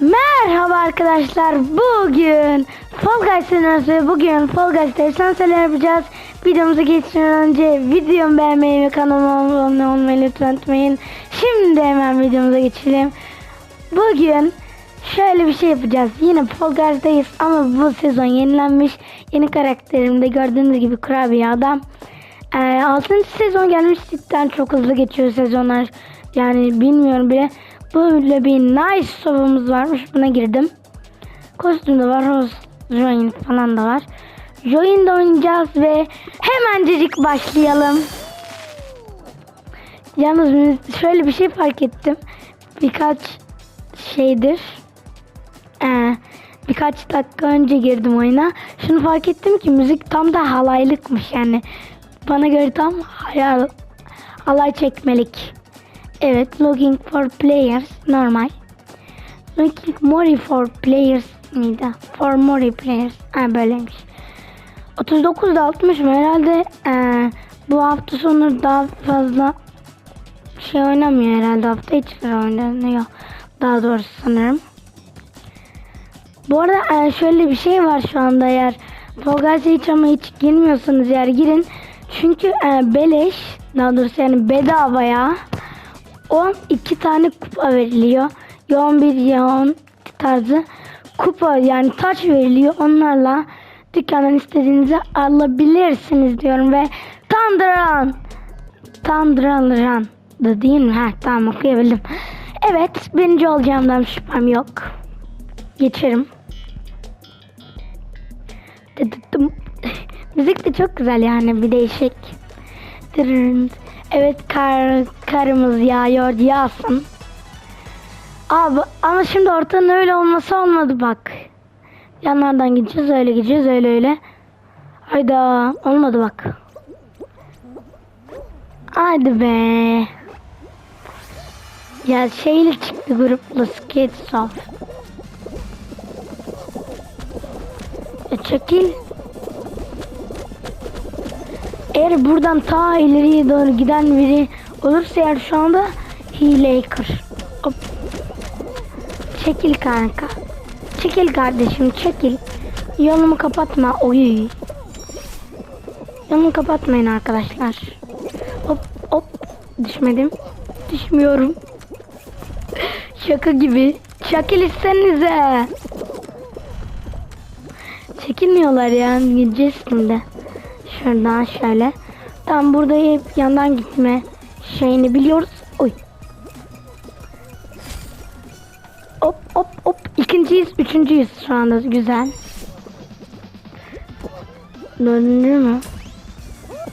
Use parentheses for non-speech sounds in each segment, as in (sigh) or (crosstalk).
Merhaba arkadaşlar. Bugün Fall Guys'ın ve bugün Fall Guys'ta esenseler yapacağız. Videomuza geçmeden önce videomu beğenmeyi ve kanalıma abone olmayı lütfen unutmayın. Şimdi hemen videomuza geçelim. Bugün şöyle bir şey yapacağız. Yine Fall Guys'dayız ama bu sezon yenilenmiş. Yeni karakterimde gördüğünüz gibi kurabiye adam. Ee, 6. sezon gelmiş cidden çok hızlı geçiyor sezonlar. Yani bilmiyorum bile. Böyle bir nice sovamız varmış. Buna girdim. Kostüm de var. Rose Join falan da var. Join'de oynayacağız ve hemencecik başlayalım. Yalnız şöyle bir şey fark ettim. Birkaç şeydir. Ee, birkaç dakika önce girdim oyuna. Şunu fark ettim ki müzik tam da halaylıkmış yani. Bana göre tam hayal, halay çekmelik. Evet, looking for players normal. Looking more for players miydi? For more players. Ha böyleymiş. 39'da 60 mı? Herhalde eee, bu hafta sonu daha fazla şey oynamıyor herhalde. Hafta içleri oynanıyor. Daha doğrusu sanırım. Bu arada eee, şöyle bir şey var şu anda eğer Fall hiç ama hiç girmiyorsanız eğer girin. Çünkü eee, beleş daha doğrusu yani bedavaya 12 tane kupa veriliyor. 11 ya 10 tarzı kupa yani taç veriliyor. Onlarla dükkandan istediğinizi alabilirsiniz diyorum ve Thunderan Thunderan da değil mi? Ha tamam okuyabildim. Evet birinci olacağımdan şüphem yok. Geçerim. (laughs) Müzik de çok güzel yani bir değişik. Dırırın. Evet kar, karımız yağıyor yağsın. Abi ama şimdi ortanın öyle olması olmadı bak. Yanlardan gideceğiz öyle gideceğiz öyle öyle. Hayda olmadı bak. Hadi be. Ya şeyle çıktı grupla skate off. Ya çekil. Eğer buradan ta ileriye doğru giden biri olursa eğer şu anda hileyi. Hop. Çekil kanka. Çekil kardeşim çekil. Yolumu kapatma. Oy. Yolumu kapatmayın arkadaşlar. Hop hop. Düşmedim. Düşmüyorum. (laughs) Şaka gibi. Çekil istenize. Çekilmiyorlar ya. Gideceğiz. Şuradan şöyle. Tam burada hep yandan gitme şeyini biliyoruz. Oy. Hop hop hop. İkinciyiz, üçüncüyüz şu anda. Güzel. Dördüncü mü?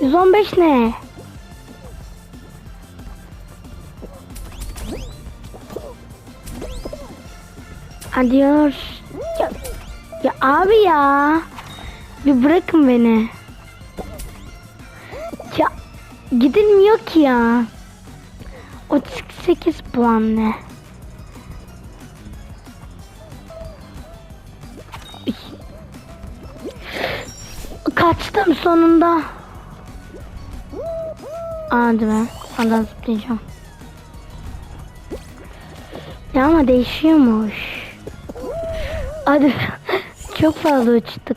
115 ne? Adios. Ya, ya abi ya. Bir bırakın beni. Gidilmiyor ki ya. 38 puan ne? Kaçtım sonunda. Hadi be. Hadi zıplayacağım. Ya ama değişiyormuş. Hadi. (laughs) Çok fazla uçtuk.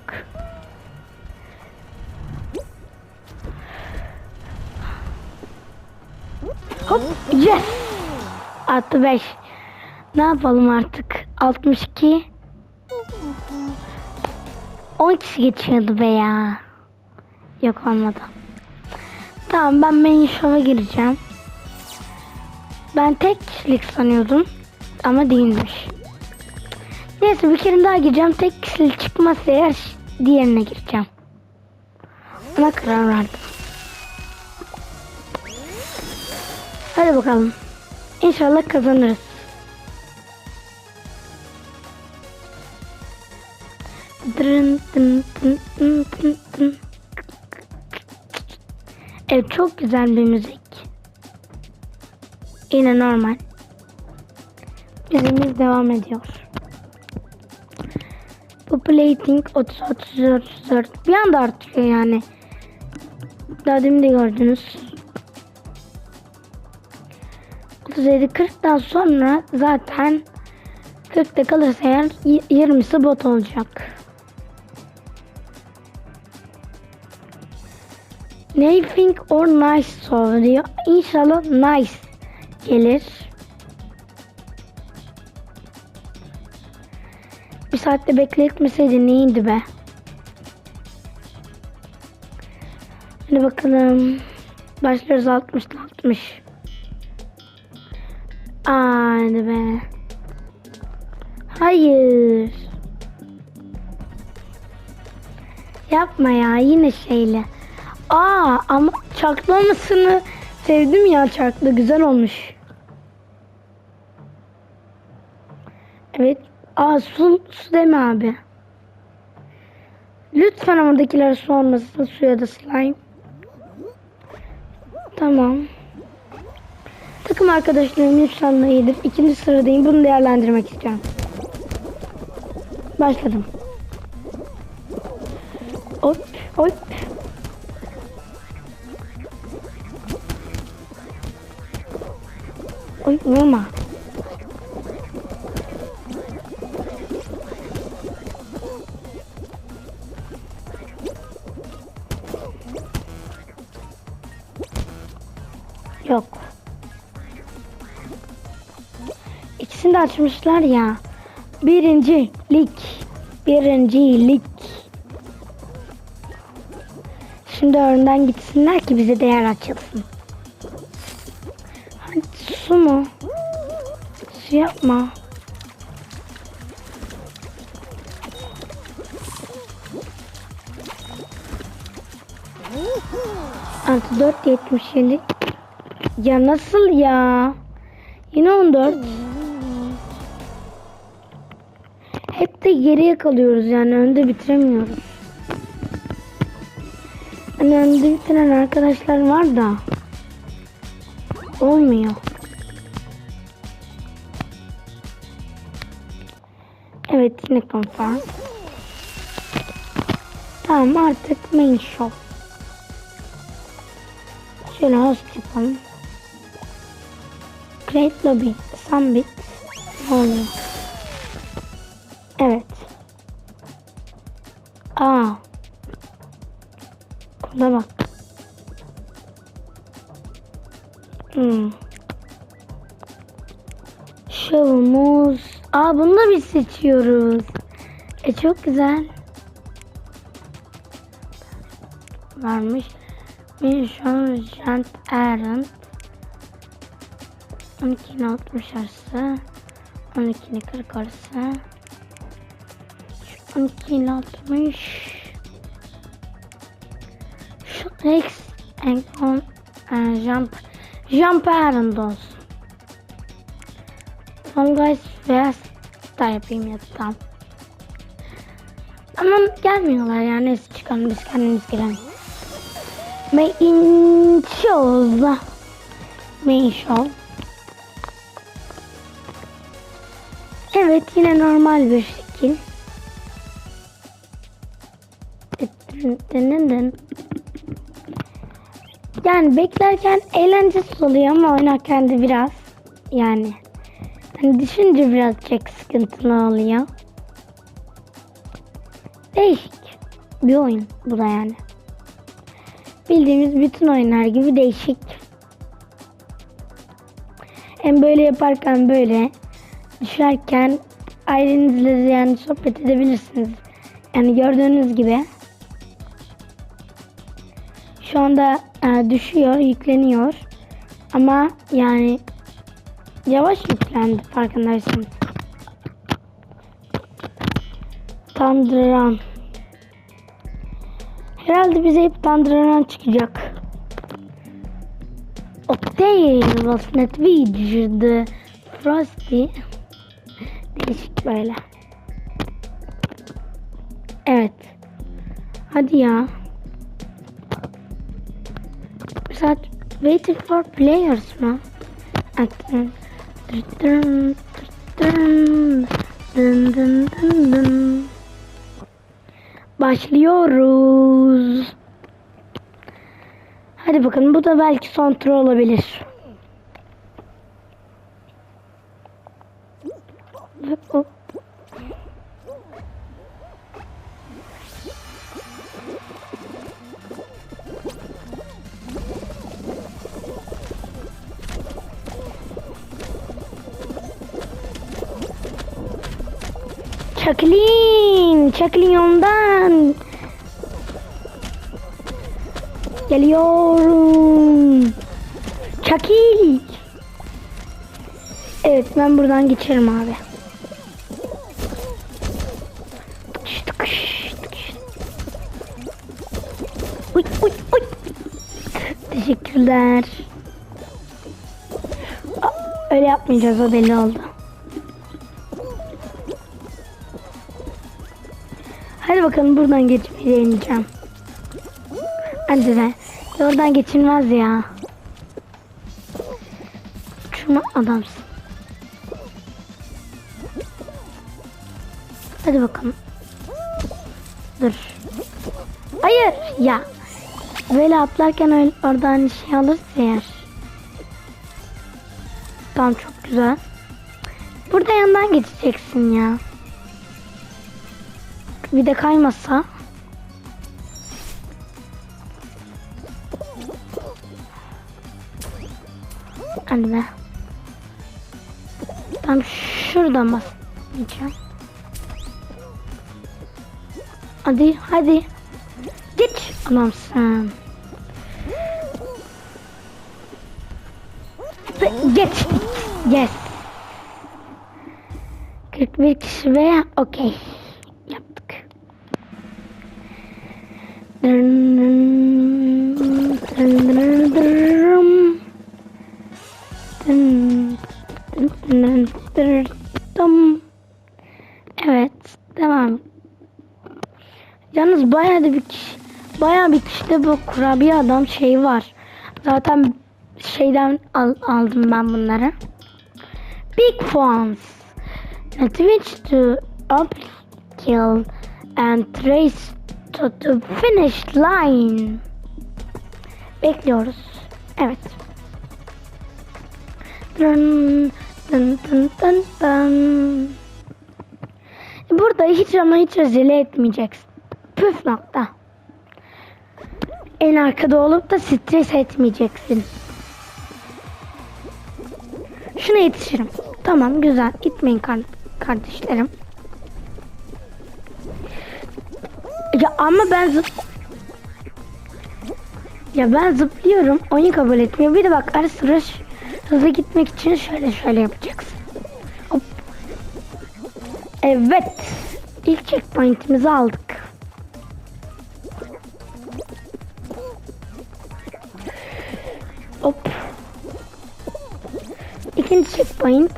Hop yes. Artı 5. Ne yapalım artık? 62. 10 kişi geçiyordu be ya. Yok olmadı. Tamam ben main show'a gireceğim. Ben tek kişilik sanıyordum. Ama değilmiş. Neyse bir kere daha gireceğim. Tek kişilik çıkmazsa eğer diğerine gireceğim. Ona karar verdim. Hadi bakalım. İnşallah kazanırız. Dırın. Evet çok güzel bir müzik. Yine normal. Müziğimiz devam ediyor. Bu plating 30 34 34 bir anda artıyor yani. Daha demin de gördünüz. 37 40'dan sonra zaten 40'ta kalırsa eğer y- 20'si bot olacak. Nothing or nice so diyor. İnşallah nice gelir. Bir saatte bekletmeseydi neydi be? Hadi bakalım. Başlıyoruz 60 60. Hadi be. Hayır. Yapma ya yine şeyle. Aa ama çaklamasını sevdim ya çarklı güzel olmuş. Evet. Aa su, su deme abi. Lütfen oradakiler su olmasın suya da slime. Tamam. Takım arkadaşlarım yükselme iyidir. İkinci sıradayım. Bunu değerlendirmek istiyorum. Başladım. Hop hop. Oy vurma. Açmışlar ya. Birinci lig. Birinci lig. Şimdi önden gitsinler ki bize değer açılsın. Su mu? Su yapma. Artı 4 77. Ya nasıl ya? Yine 14. de geriye kalıyoruz yani önde bitiremiyoruz. Hani önde bitiren arkadaşlar var da olmuyor. Evet yine confirm. Tamam artık main show. Şöyle host yapalım. Create lobby. Summit. Ne oluyor? Koda bak. Hmm. Şovumuz. Aa bunu da biz seçiyoruz. E çok güzel. Varmış. Mission Jant Errand. 12'nin 60 arası. 12'nin 40 arası. Şu 12 ile 60. X and on and jump jump errand olsun. Son guys fast da yapayım ya tamam. Ama gelmiyorlar yani neyse çıkalım biz kendimiz girelim. Main show. Main show. Evet yine normal bir şekil. Yani beklerken eğlencesiz oluyor ama oynarken de biraz yani hani düşünce biraz çok sıkıntılı oluyor. Değişik bir oyun bu da yani. Bildiğimiz bütün oyunlar gibi değişik. Hem böyle yaparken böyle düşerken ailenizle yani sohbet edebilirsiniz. Yani gördüğünüz gibi şu anda e, düşüyor, yükleniyor. Ama yani yavaş yüklendi farkındaysanız. Tandıran. Herhalde bize hep tandıran çıkacak. Octave was not the Frosty. Değişik böyle. Evet. Hadi ya. Saat waiting for players mı? Dın. Başlıyoruz. Hadi bakalım bu da belki son tur olabilir. hop. Çaklin, çaklin yoldan. Geliyorum. Çakil. Evet ben buradan geçerim abi. Uy, uy, uy. Teşekkürler. Öyle yapmayacağız o belli oldu. Bakalım buradan geçmeyi deneyeceğim. Hadi de. Oradan geçilmez ya. Şuna adamsın. Hadi bakalım. Dur. Hayır ya. Böyle atlarken öyle oradan şey alırsa eğer. Tamam çok güzel. Burada yandan geçeceksin ya. Bir de kaymazsa. Hadi be. Tam şuradan basmayacağım. Hadi hadi. Geç adamsın. Ve Geç. Yes. 41 kişi ve okey. Evet, devam. Yalnız bayağı da bir kişi, bayağı bir kişide bu kurabiye adam şey var. Zaten şeyden al- aldım ben bunları. Big Fons. Switch to upskill and trace to the finish line. Bekliyoruz. Evet. Dın dın dın dın dın. Burada hiç ama hiç acele etmeyeceksin. Püf nokta. En arkada olup da stres etmeyeceksin. Şuna yetişirim. Tamam güzel. Gitmeyin kar- kardeşlerim. Ya ama ben zıp... Ya ben zıplıyorum. Oyun kabul etmiyor. Bir de bak ara sıra hızlı gitmek için şöyle şöyle yapacaksın. Hop. Evet. İlk checkpoint'imizi aldık. Hop. İkinci checkpoint.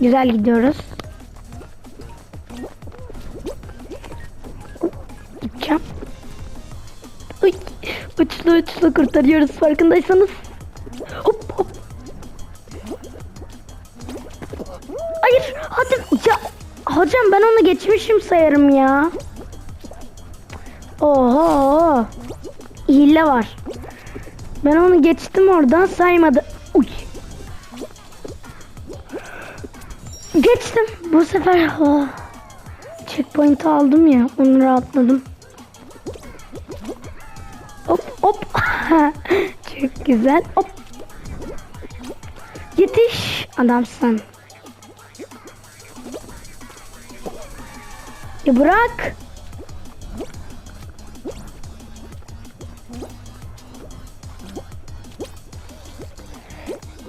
Güzel gidiyoruz. Uçlu uçlu kurtarıyoruz farkındaysanız. Hop hop. Hayır hadi ya hocam ben onu geçmişim sayarım ya. Oho. Hile var. Ben onu geçtim oradan saymadı. Uy. Geçtim. Bu sefer oh. checkpoint aldım ya. Onu rahatladım. (laughs) Çok güzel. Hop. Yetiş adamsın. Ya bırak.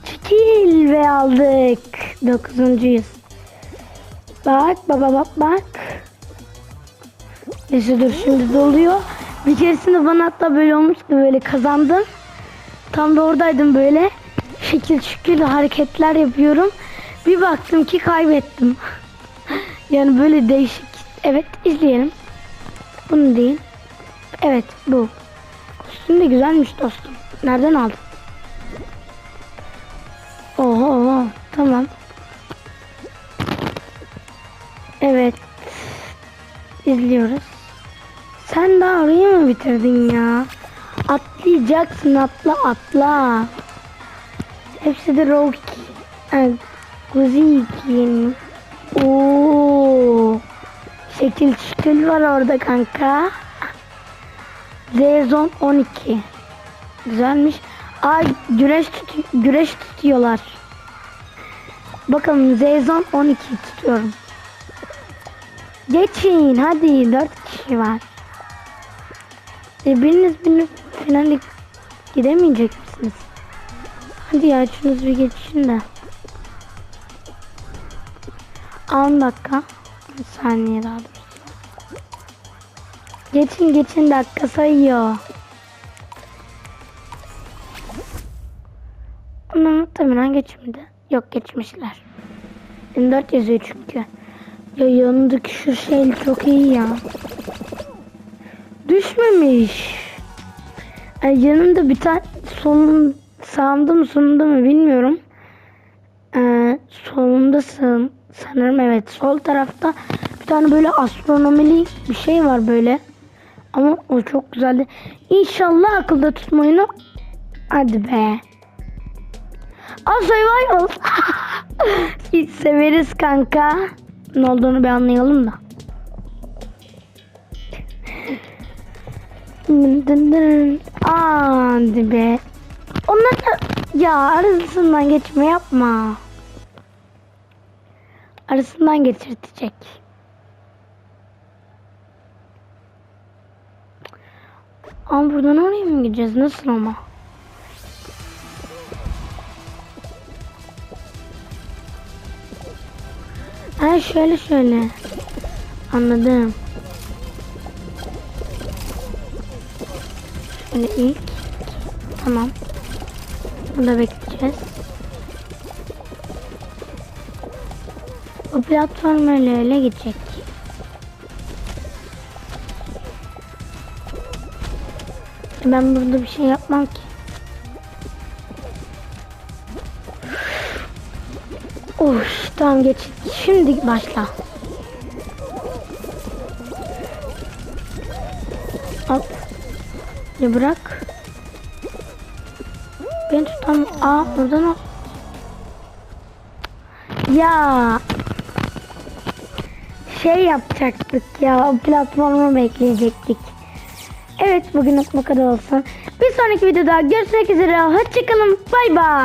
Çekil ve aldık. Dokuzuncuyuz. Bak baba bak bak. Neyse dur şimdi doluyor. Bir keresinde bana hatta böyle olmuştu böyle kazandım. Tam da oradaydım böyle. Şekil şükür hareketler yapıyorum. Bir baktım ki kaybettim. (laughs) yani böyle değişik. Evet izleyelim. Bunu değil. Evet bu. Kostüm de güzelmiş dostum. Nereden aldın? Oho oho. Tamam. Evet. İzliyoruz. Sen daha orayı mı bitirdin ya? Atlayacaksın atla atla. Hepsi de Rocky. Yani Guziki. Oo. Şekil şekil var orada kanka. Z-Zone 12. Güzelmiş. Ay güreş tut güreş tutuyorlar. Bakalım Z-Zone 12 tutuyorum. Geçin hadi 4 kişi var. E, biriniz biriniz finale gidemeyecek misiniz? Hadi ya şunuz bir geçin de. 10 dakika. Bir saniye daha. Geçin geçin dakika sayıyor. Ama muhtemelen geçmedi. Yok geçmişler. 24 yazıyor çünkü. Ya yanındaki şu şey çok iyi ya. Düşmemiş. Ay yanında bir tane solun sağımda mı sonunda mı bilmiyorum. Ee, solundasın sanırım evet sol tarafta bir tane böyle astronomili bir şey var böyle. Ama o çok güzeldi. İnşallah akılda tutmayın. Hadi be. Aa survival. (laughs) Hiç severiz kanka. Ne olduğunu bir anlayalım da. Dın dın dın. Aa, be. Onlar da ya arasından geçme yapma. Arasından geçirtecek. Ama buradan oraya mı gideceğiz? Nasıl ama? Ha şöyle şöyle. Anladım. Şöyle ilk. Tamam. Burada bekleyeceğiz. Bu platform öyle öyle gidecek. Ben burada bir şey yapmam ki. Of tamam geç. Şimdi başla. Hop. Ya bırak. Ben tutam. Aa buradan al. Ya. Şey yapacaktık ya. O platformu bekleyecektik. Evet bugün bu kadar olsun. Bir sonraki videoda görüşmek üzere. Hoşçakalın. Bay bay.